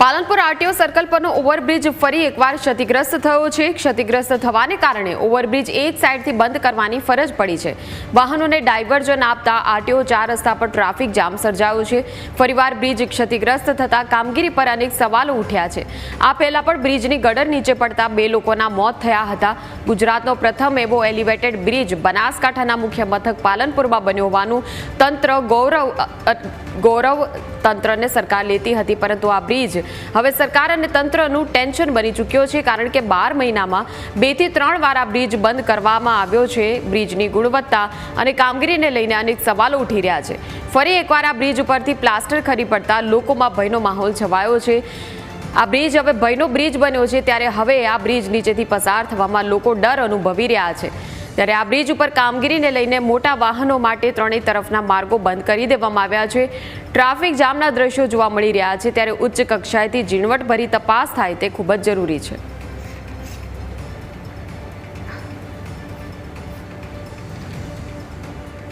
Palanpur RTO circle પરનો overbridge ફરી એકવાર ક્ષતિગ્રસ્ત થયો છે. ક્ષતિગ્રસ્ત થવાને કારણે ઓવરબ્રિજ એક સાઈડથી બંધ કરવાની ફરજ પડી છે. વાહનોને ડાયવર્ઝન આપતા આરટીઓ ચાર રસ્તા પર ટ્રાફિક જામ સર્જાયો છે. ફરીવાર બ્રિજ ક્ષતિગ્રસ્ત થતા કામગીરી પર અનેક સવાલો ઉઠ્યા છે. આ પહેલા પણ બ્રિજની ગડર નીચે પડતા બે લોકોના મોત થયા હતા. ગુજરાતનો પ્રથમ એવો એલિવેટેડ બ્રિજ બનાસકાંઠાના મુખ્ય મથક પાલનપુરમાં બન્યો હોવાનું તંત્ર ગૌરવ ગૌરવ તંત્રને સરકાર લેતી હતી. પરંતુ આ બ્રિજ હવે સરકાર અને તંત્રનું ટેન્શન બની ચૂક્યો છે, કારણ કે બાર મહિનામાં બેથી ત્રણ વાર આ બ્રિજ બંધ કરવામાં આવ્યો છે, બ્રિજની ગુણવત્તા અને કામગીરીને લઈને અનેક સવાલો ઉઠી રહ્યા છે. ફરી એકવાર આ બ્રિજ ઉપરથી પ્લાસ્ટર ખરી પડતા લોકોમાં ભયનો માહોલ છવાયો છે. આ બ્રિજ હવે ભયનો બ્રિજ બન્યો છે, ત્યારે હવે આ બ્રિજ નીચેથી પસાર થવામાં લોકો ડર અનુભવી રહ્યા છે. ત્યારે આ બ્રિજ ઉપર કામગીરીને લઈને મોટા વાહનો માટે ત્રણેય તરફના માર્ગો બંધ કરી દેવામાં આવ્યા છે. ટ્રાફિક જામના દ્રશ્યો જોવા મળી રહ્યા છે. ત્યારે ઉચ્ચ કક્ષાએથી ઝીણવટભરી તપાસ થાય તે ખૂબ જ જરૂરી છે.